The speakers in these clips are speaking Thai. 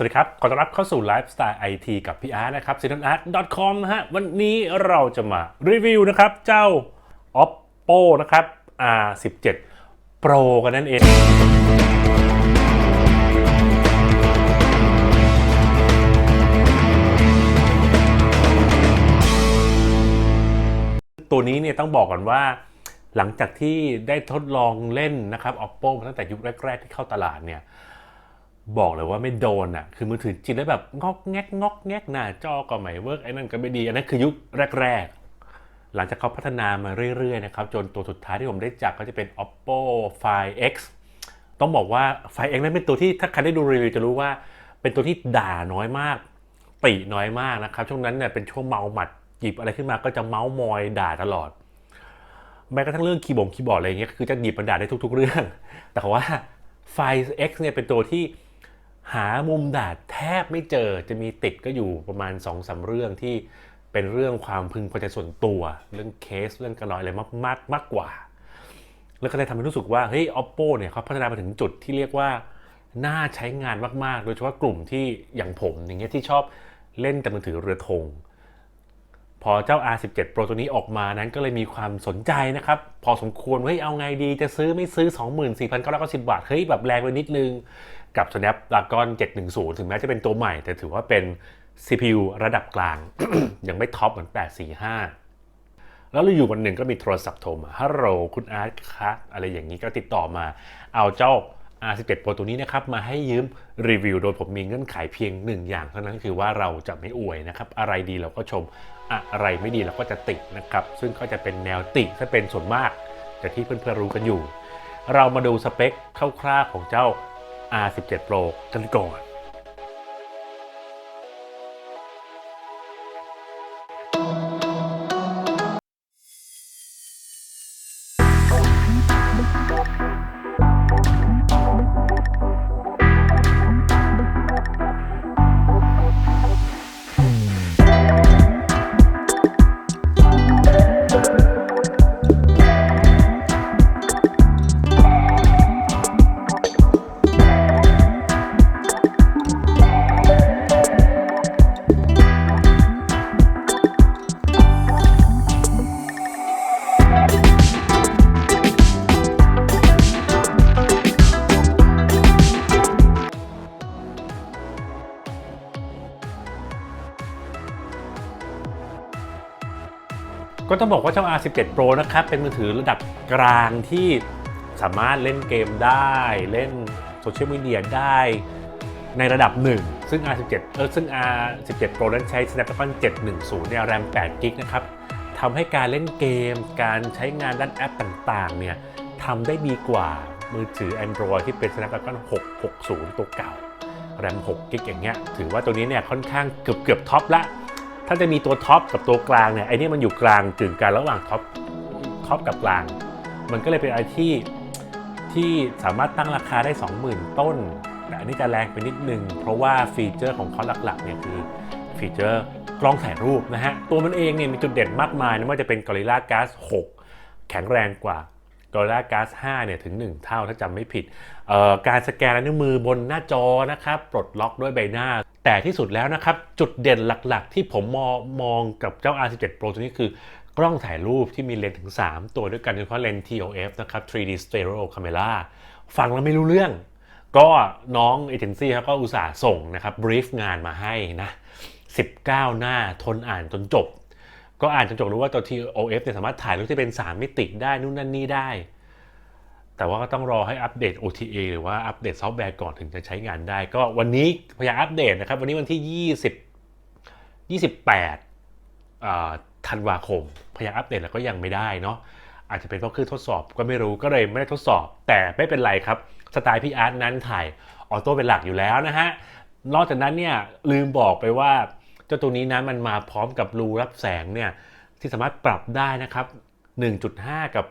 วัสดีครับ ขอต้อนรับเข้าสู่ไลฟ์สไตล์ไอทีกับพี่อาร์ตนะครับ s i n a r t c o m นะฮะ วันนี้เราจะมารีวิวนะครับ เจ้า oppo นะครับ r17 pro กันนั่นเองตัวนี้เนี่ยต้องบอกก่อนว่า หลังจากที่ได้ทดลองเล่นนะครับ oppo มาตั้งแต่ยุคแรก ๆ ที่เข้าตลาดเนี่ย บอกเลยว่าไม่โดนอะ คือมือถือจริงแล้วแบบงอกแงกงอกแงกหน้าจอก็ไม่เวิร์กไอ้นั่นก็ไม่ดีอันนั้นคือยุคแรก ๆ หลังจากเขาพัฒนามาเรื่อยๆนะครับจนตัวสุดท้ายที่ผมได้จับก็จะเป็น oppo find x ต้องบอกว่า find x นั้นเป็นตัวที่ถ้าใครได้ดูรีวิวจะรู้ว่า เป็นตัวที่ด่าน้อยมากติน้อยมากนะครับ ช่วงนั้นเนี่ยเป็นช่วงเมาหมัดหยิบอะไรขึ้นมาก็จะเมาส์มอยด่าตลอดแม้กระทั่งเรื่องคีย์บอร์ดคีย์บอร์ดอะไรอย่างเงี้ยคือจะหยิบมาด่าได้ทุก ๆ เรื่อง แต่ว่า Find X เนี่ยเป็นตัวที่ หามุมด่าแทบไม่เจอจะมีติดก็อยู่ประมาณ2อสาเรื่องที่เป็นเรื่องความพึงพอใจส่วนตัว เรื่องเคสเรื่องกระลอยอะไรมากมากมากกว่า แล้วก็เลยทำให้รู้สึกว่าเฮ้ย oppo เนี่ยเขาพัฒนามาถึงจุดที่เรียกว่าน่าใช้งานมาก ๆ โดยเฉพาะกลุ่มที่อย่างผมอย่างเงี้ยที่ชอบเล่นแต่มือถือเรือธงพอเจ้า R17 Pro ตัวนี้ออกมานั้นก็เลยมีความสนใจนะครับ พอสมควรว่าเฮ้ยเอาไงดีจะซื้อไม่ซื้อ 24,990 บาท เฮ้ยแบบแรงไปนิดนึง กับ Snapdragon 710 ถึงแม้จะเป็นตัวใหม่ แต่ถือว่าเป็น CPU ระดับกลาง ยังไม่ท็อปเหมือน 845 แล้วอยู่วันหนึ่งก็มีโทรศัพท์โทรมาฮัลโหลคุณอาร์ตคะอะไรอย่างนี้ก็ติดต่อมา เอาเจ้า R17 Pro ตัวนี้นะครับ มาให้ยืมรีวิว โดยผมมีเงื่อนไขเพียงหนึ่งอย่างเท่านั้นคือว่าเราจะไม่อวยนะครับ อะไรดีเราก็ชม อะไรไม่ดีเราก็จะตินะครับ ซึ่งก็จะเป็นแนวติถ้าเป็นส่วนมากจากที่เพื่อนๆรู้กันอยู่ เรามาดูสเปคคร่าวๆของเจ้า R17 Pro กันก่อน ก็ต้องบอกว่าเจ้า R17 Pro นะครับ เป็นมือถือระดับกลางที่สามารถเล่นเกมได้ เล่นโซเชียลมีเดียได้ในระดับหนึ่ง ซึ่ง R17 เออซึ่ง R17 Pro นั้นใช้ Snapdragon 710เนี่ย RAM 8 g b นะครับทำให้การเล่นเกม การใช้งานด้านแอปต่างๆ เนี่ยทำได้ดีกว่ามือถือ Android ที่เป็น Snapdragon 660 ตัวเก่า RAM 6 g b อย่างเงี้ย ถือว่าตัวนี้เนี่ยค่อนข้างเกือบเกือบท็อปละ ถ้าจะมีตัวท็อปกับตัวกลางเนี่ยไอ้นี่มันอยู่กลางกึ่งกลางระหว่างท็อปท็อปกับกลาง มันก็เลยเป็นอะไรที่ที่สามารถตั้งราคาได้ 20,000 ต้น แต่อันนี้จะแรงไปนิดนึง เพราะว่าฟีเจอร์ของเขาหลักๆเนี่ยคือฟีเจอร์กล้องถ่ายรูปนะฮะ ตัวมันเองเนี่ยมีจุดเด่นมากมายไม่ว่าจะเป็น Gorilla Glass 6 แข็งแรงกว่า Gorilla Glass 5เนี่ยถึง 1 เท่าถ้าจำไม่ผิด การสแกนนิ้วมือบนหน้าจอนะครับ ปลดล็อกด้วยใบหน้า แต่ที่สุดแล้วนะครับ จุดเด่นหลักๆ ที่ผมมองมองกับเจ้า R17 Pro ตัวนี้คือกล้องถ่ายรูปที่มีเลนส์ถึง 3 ตัวด้วยกันโดยเฉพาะเลนส์ TOF นะครับ 3D Stereo Camera ฟังแล้วไม่รู้เรื่อง ก็น้องเอเจนซี่เขาก็อุตส่าห์ส่งนะครับบรีฟงานมาให้นะ 19 หน้าทนอ่านจนจบ ก็อ่านจนจบรู้ว่าตัว TOF เนี่ยสามารถถ่ายรูปที่เป็น 3 มิติได้นู่นนั่นนี่ได้ แต่ว่าก็ต้องรอให้อัปเดต OTA หรือว่าอัปเดตซอฟต์แวร์ก่อนถึงจะใช้งานได้ ก็วันนี้พยายามอัปเดตนะครับ วันนี้วันที่ 20 28อ่าธันวาคม พยายามอัปเดตแล้วก็ยังไม่ได้เนาะอาจจะเป็นเพราะเครื่องทดสอบก็ไม่รู้ก็เลยไม่ได้ทดสอบ แต่ไม่เป็นไรครับสไตล์พี่อาร์ตนั้นถ่ายออโต้เป็นหลักอยู่แล้วนะฮะนอกจากนั้นเนี่ยลืมบอกไปว่า จ้าตัวนี้นะมันมาพร้อมกับรูรับแสงเนี่ยที่สามารถปรับได้นะครับ 1.5 กับ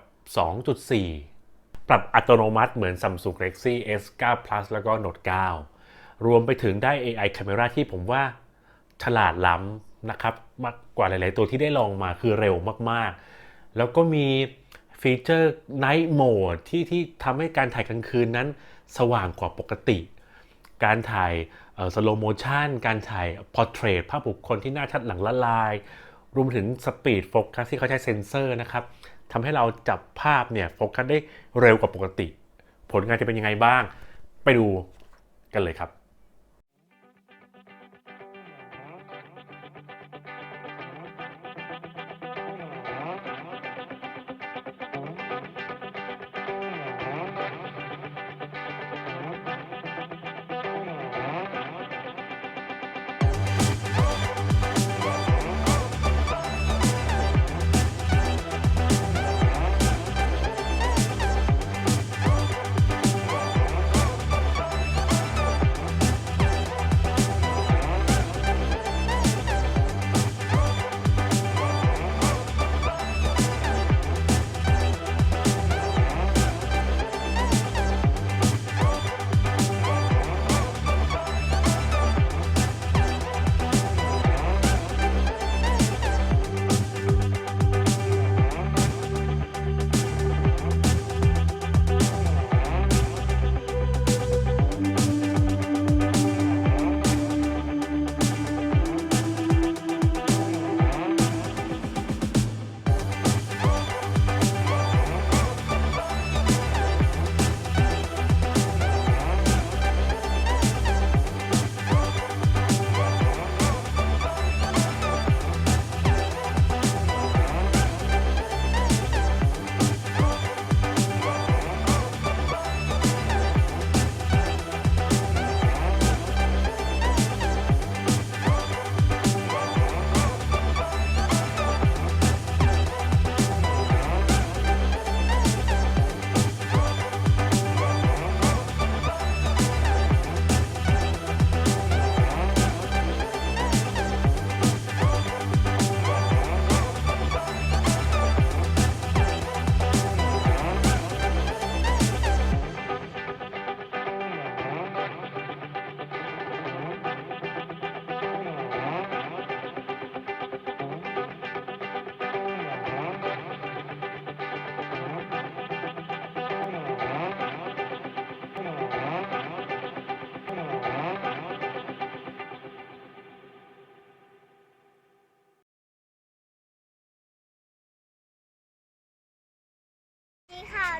2.4 ปรับอัตโนมัติเหมือน Samsung Galaxy S9 Plus แล้วก็ Note 9 รวมไปถึงได้ AI Camera ที่ผมว่าฉลาดล้ำนะครับ มากกว่าหลาย ๆ ตัวที่ได้ลองมาคือเร็วมาก ๆ แล้วก็มีฟีเจอร์ Night Mode ที่ที่ทำให้การถ่ายกลางคืนนั้นสว่างกว่าปกติ การถ่าย สโลโมชันการถ่ายพอร์เทรตภาพบุคคลที่หน้าชัดหลังละลาย รวมถึงสปีดโฟกัสที่เขาใช้เซ็นเซอร์นะครับทำให้เราจับภาพเนี่ยโฟกัสได้เร็วกว่าปกติ ผลงานจะเป็นยังไงบ้าง ไปดูกันเลยครับ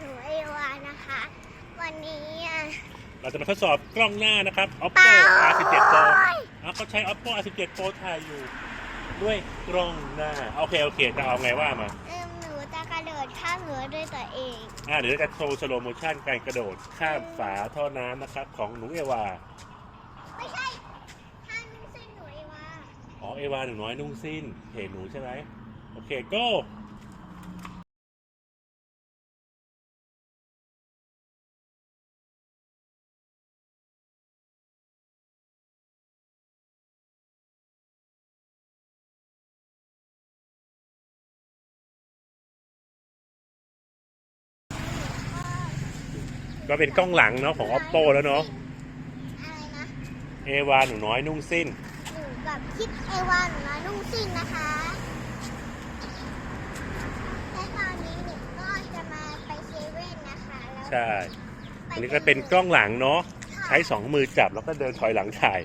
หนูเอวานะคะ วันนี้อะเราจะมาทดสอบกล้องหน้านะครับ เป Oppo ล่า R17 Pro อะเขาใช้ Oppo R17 Pro ถ่ายอยู่ ด้วยกล้องหน้า โอเค โอเคจะเอาไงว่ามาเอิ่มหนูจะกระโดดข้ามหัวด้วยตัวเองอะเดี๋ยวจะโชว์สโลโมชันการกระโดดข้ามฝาท่อน้ำนะครับ ของหนูเอวา ไม่ใช่ท่านุ่งสิ้นหนูเอวาอ๋อ เอวาหนูน้อยนุ่งสิ้นเพจหนูใช่ไหมโอเค go ก็เป็นกล้องหลังเนาะของ Oppo แล้วเนาะอะไรนะ เอวาหนูน้อยนุ่งสิ้น หนูกับคิดเอวาหนูน้อยนุ่งสิ้นนะคะ และตอนนี้หนูก็จะมาไปเซเว่นนะคะ แล้วใช่ อันนี้ก็เป็นกล้องหลังเนาะใช้สองมือจับแล้วก็เดินถอยหลังถ่าย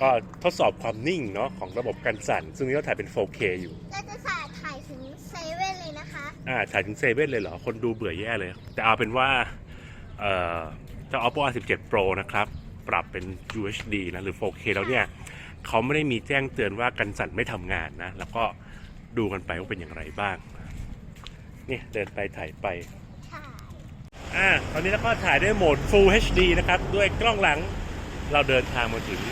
ก็ทดสอบความนิ่งเนาะของระบบกันสั่น ซึ่งนี่ก็ถ่ายเป็น 4K อยู่ เราจะสาดถ่ายถึงเซเว่นเลยนะคะ อ่าถ่ายถึงเซเว่นเลยเหรอ คนดูเบื่อแย่เลย แต่เอาเป็นว่า เอ่อเจ้า Oppo R17 Pro นะครับ ปรับเป็น UHD นะ หรือ 4K แล้วเนี่ยเขาไม่ได้มีแจ้งเตือนว่ากันสั่นไม่ทำงานนะ แล้วก็ดูกันไปว่าเป็นอย่างไรบ้าง นี่เดินไปถ่ายไปถ่ายอ่าตอนนี้เราก็ถ่ายด้วยโหมด Full HD นะครับ ด้วยกล้องหลัง เราเดินทางมาถึง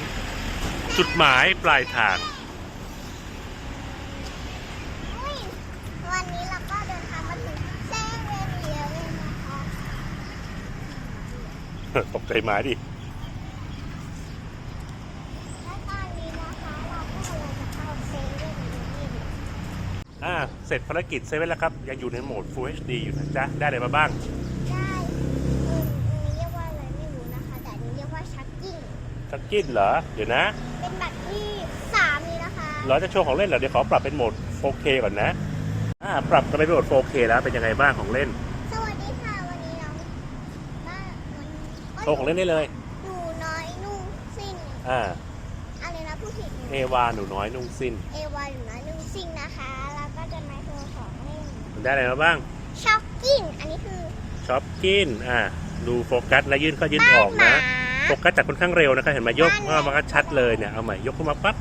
จุดหมายปลายทาง อุ๊ยวันนี้เราก็เดินทางมาถึงเซเว่นเลียเว่นนะคะ ตกใจหมาดิและตอนนี้นะคะเราก็กำลังจะเข้าเซเว่นเลียเว่นอ่าเสร็จภารกิจเซเว่นแล้วครับ ยังอยู่ในโหมด Full HD อยู่นะจ๊ะ ได้อะไรมาบ้าง ได้เอืมอันนี้เรียกว่าอะไรไม่รู้นะคะ แต่อันนี้เรียกว่าชักกิ้งสักกินเหรอ เดี๋ยวนะ เป็นบัตรที่สามนี้นะคะเราจะโชว์ของเล่นเหรอ เดี๋ยวขอปรับเป็นโหมด 4K ก่อนนะ อ่า ปรับกันไปเป็นโหมด 4K แล้ว เป็นยังไงบ้างของเล่น สวัสดีค่ะวันนี้น้องบ้านวัน โชว์ของเล่นได้เลย หนูน้อยนุ่งสิ้นอ่า อะไรนะผู้ผิดเอวาหนูน้อยนุ่งสิ้น เอวาหรือน้อยนุ่งซิ่งนะคะ แล้วก็จะมาโชว์ของเล่นมันได้อะไรมาบ้างช็อกกิ้งอันนี้คือช็อปกินอ่า ดูโฟกัสและยื่นเข้ายื่นออกหมานะ โฟกัสจากค่อนข้างเร็วนะครับเห็นไหมยกบ้านว่ามันก็ชัดเลยเนี่ย เอาใหม่ยกขึ้นมาปั๊บ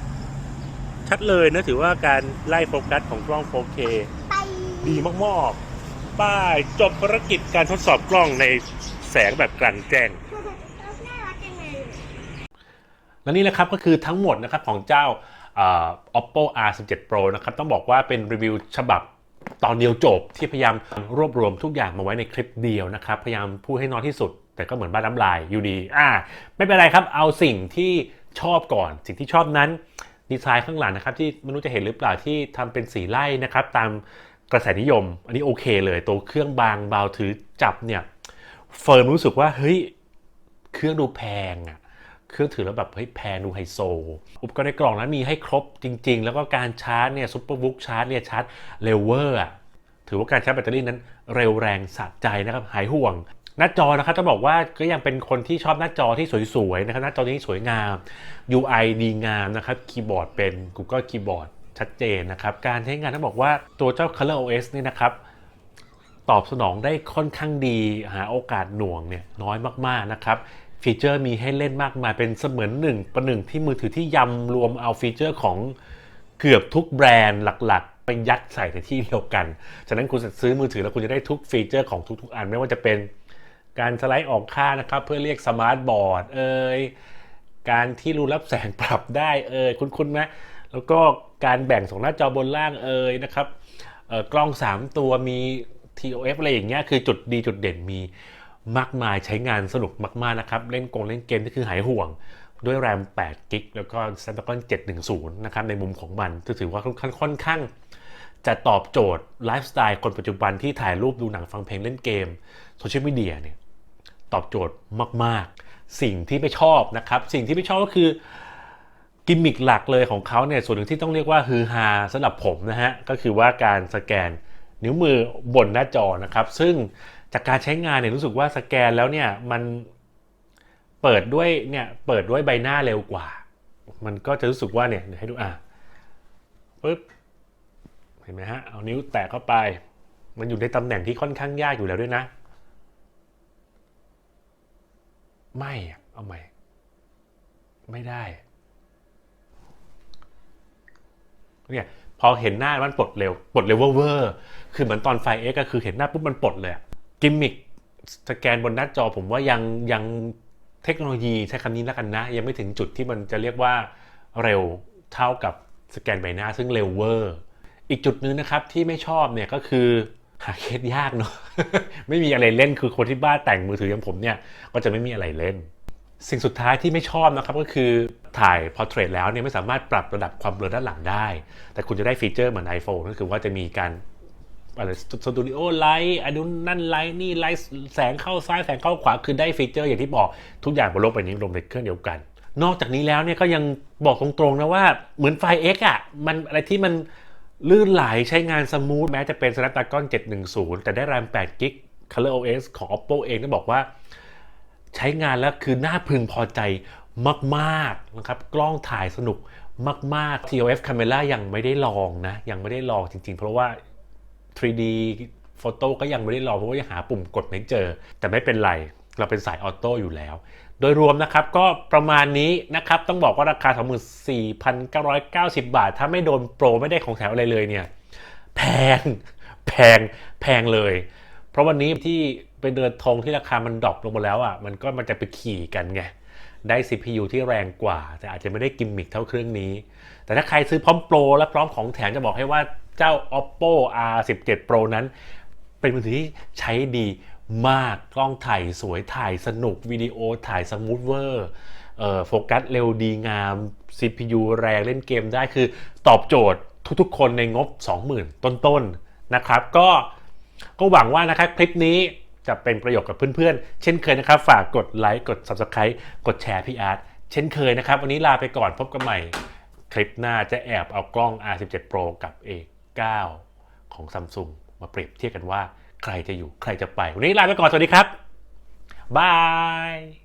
ชัดเลยนะถือว่าการไล่โฟกัสของกล้อง 4K ไปดีมากๆป้ายจบภารกิจการทดสอบกล้องในแสงแบบกลางแจ้ง น่ารักจังเลย และนี่นะครับก็คือทั้งหมดนะครับของเจ้า oppo r17 pro นะครับต้องบอกว่าเป็นรีวิวฉบับตอนเดียวจบที่พยายามรวบรวมทุกอย่างมาไว้ในคลิปเดียวนะครับ พยายามพูดให้น้อยที่สุด แต่ก็เหมือนบ้านน้ำลายอยู่ดีอ่าไม่เป็นไรครับ เอาสิ่งที่ชอบก่อน สิ่งที่ชอบนั้น ดีไซน์ข้างหลังนะครับ ที่ไม่รู้จะเห็นหรือเปล่าที่ทำเป็นสีไล่นะครับ ตามกระแสนิยม อันนี้โอเคเลย ตัวเครื่องบางเบาถือจับเนี่ยเฟิร์มรู้สึกว่าเฮ้ยเครื่องดูแพงอะ เครื่องถือแล้วแบบเฮ้ยแพงดูไฮโซ อุปกรณ์ในกล่องนั้นมีให้ครบจริง ๆ แล้วก็การชาร์จเนี่ยซุปเปอร์บุ๊กชาร์จเนี่ยชาร์จเร็วเวอร์อะถือว่าการชาร์จแบตเตอรี่นั้นเร็วแรงสะใจนะครับหายห่วงหน้าจอนะครับจะบอกว่าก็ยังเป็นคนที่ชอบหน้าจอที่สวยๆนะครับหน้าจอนี้สวยงาม UI ดีงามนะครับคีย์บอร์ดเป็น Google Keyboard ชัดเจนนะครับการใช้งานต้องบอกว่าตัวเจ้า Color OS เนี่ยนะครับตอบสนองได้ค่อนข้างดีหาโอกาสหน่วงเนี่ยน้อยมากๆนะครับ ฟีเจอร์มีให้เล่นมากมายเป็นเสมือนหนึ่งประหนึ่งที่มือถือที่ยำรวมเอาฟีเจอร์ของเกือบทุกแบรนด์หลักๆ ไปยัดใส่ในที่เดียวกัน ฉะนั้นคุณซื้อมือถือแล้วคุณจะได้ทุกฟีเจอร์ของทุกๆ อันไม่ว่าจะเป็นการสไลด์ออกค่านะครับ เพื่อเรียกสมาร์ทบอร์ดเอ่ยการที่รูรับแสงปรับได้เอ่ยคุ้นๆไหมแล้วก็การแบ่งสองหน้าจอบนล่างเอ่ยนะครับเอ่อกล้อง 3 ตัวมี TOF อะไรอย่างเงี้ยคือจุดดีจุดเด่นมี มากมายใช้งานสนุกมากๆนะครับ เล่นกงเล่นเกมที่คือหายห่วง ด้วยแรม8กิกแล้วก็ Snapdragon 710 นะครับ ในมุมของมันถือว่าค่อนข้างค่อนข้างจะตอบโจทย์ไลฟ์สไตล์คนปัจจุบันที่ถ่ายรูปดูหนังฟังเพลงเล่นเกมโซเชียลมีเดียเนี่ยตอบโจทย์มาก ๆ สิ่งที่ไม่ชอบนะครับ สิ่งที่ไม่ชอบก็คือกิมมิคหลักเลยของเขาเนี่ยส่วนหนึ่งที่ต้องเรียกว่าฮือฮาสำหรับผมนะฮะ ก็คือว่าการสแกนนิ้วมือบนหน้าจอนะครับ ซึ่ง จากการใช้งานเนี่ยรู้สึกว่าสแกนแล้วเนี่ยมันเปิดด้วยเนี่ยเปิดด้วยใบหน้าเร็วกว่า มันก็จะรู้สึกว่าเนี่ยเดี๋ยวให้ดูอะปึ๊บเห็นไหมฮะเอานิ้วแตะเข้าไป มันอยู่ในตำแหน่งที่ค่อนข้างยากอยู่แล้วด้วยนะ ไม่เอาใหม่ ไม่ได้เนี่ยพอเห็นหน้ามันปลดเร็วปลดเร็วเวอร์คือเหมือนตอนไฟเอ็กก็คือเห็นหน้าปุ๊บมันปลดเลย กิมมิคสแกนบนหน้าจอผมว่ายังยังเทคโนโลยีใช้คำนี้แล้วกันนะ ยังไม่ถึงจุดที่มันจะเรียกว่าเร็วเท่ากับสแกนใบหน้าซึ่งเร็วเวอร์ อีกจุดนึงนะครับที่ไม่ชอบเนี่ยก็คือหาเคสยากเนาะไม่มีอะไรเล่นคือคนที่บ้าแต่งมือถืออย่างผมเนี่ยก็จะไม่มีอะไรเล่น สิ่งสุดท้ายที่ไม่ชอบนะครับก็คือถ่ายพอร์เทรตแล้วเนี่ยไม่สามารถปรับระดับความเบลอด้านหลังได้ แต่คุณจะได้ฟีเจอร์เหมือน iPhone ก็คือว่าจะมีการ อะไรสตูดิโอไลท์อันนู้นนั่นไลท์นี่ไลท์แสงเข้าซ้ายแสงเข้าขวาคือได้ฟีเจอร์อย่างที่บอกทุกอย่างบนโลกใบนี้รวมในเครื่องเดียวกัน นอกจากนี้แล้วเนี่ยก็ยังบอกตรงๆนะว่าเหมือนไฟ X อะมันอะไรที่มันลื่นไหลใช้งานสมูทแม้จะเป็น Snapdragon 710 แต่ได้ RAM 8 GB Color OS ของ Oppo เองต้องบอกว่า ใช้งานแล้วคือน่าพึงพอใจมากๆนะครับกล้องถ่ายสนุกมาก ๆ TOF Camera ยังไม่ได้ลองนะ ยังไม่ได้ลองจริง ๆ เพราะว่า 3D โฟโต้ก็ยังไม่ได้ลองเพราะว่ายังหาปุ่มกดไม่เจอ แต่ไม่เป็นไร เราเป็นสายออโต้อยู่แล้ว โดยรวมนะครับก็ประมาณนี้นะครับ ต้องบอกว่าราคา 24,990 บาท ถ้าไม่โดนโปรไม่ได้ของแถวอะไรเลยเนี่ย แพง แพง แพงเลย เพราะวันนี้ที่ไปเดินทงที่ราคามันดรอปลงมาแล้วอะ มันก็มันจะไปขี่กันไงได้ CPU ที่แรงกว่า แต่อาจจะไม่ได้กิมมิคเท่าเครื่องนี้ แต่ถ้าใครซื้อพร้อมโปรและพร้อมของแถมจะบอกให้ว่า เจ้า oppo r17 pro นั้น เป็นมือถือที่ใช้ดีมากกล้องถ่ายสวยถ่ายสนุกวิดีโอถ่ายสมูทเวอร์โฟกัสเร็วดีงาม CPU แรงเล่นเกมได้คือตอบโจทย์ทุกๆ คนในงบ 20,000 ต้นๆนะครับ ก็ก็หวังว่านะครับคลิปนี้จะเป็นประโยชน์กับเพื่อนๆ เช่นเคยนะครับ ฝากกดไลค์กด Subscribe กดแชร์พี่อาร์ตเช่นเคยนะครับ วันนี้ลาไปก่อนพบกันใหม่ คลิปหน้าจะแอบเอากล้อง R17 Pro กับเอง 9 ของซัมซุงมาเปรียบเทียบกันว่าใครจะอยู่ใครจะไป วันนี้ลาไปก่อน สวัสดีครับ บาย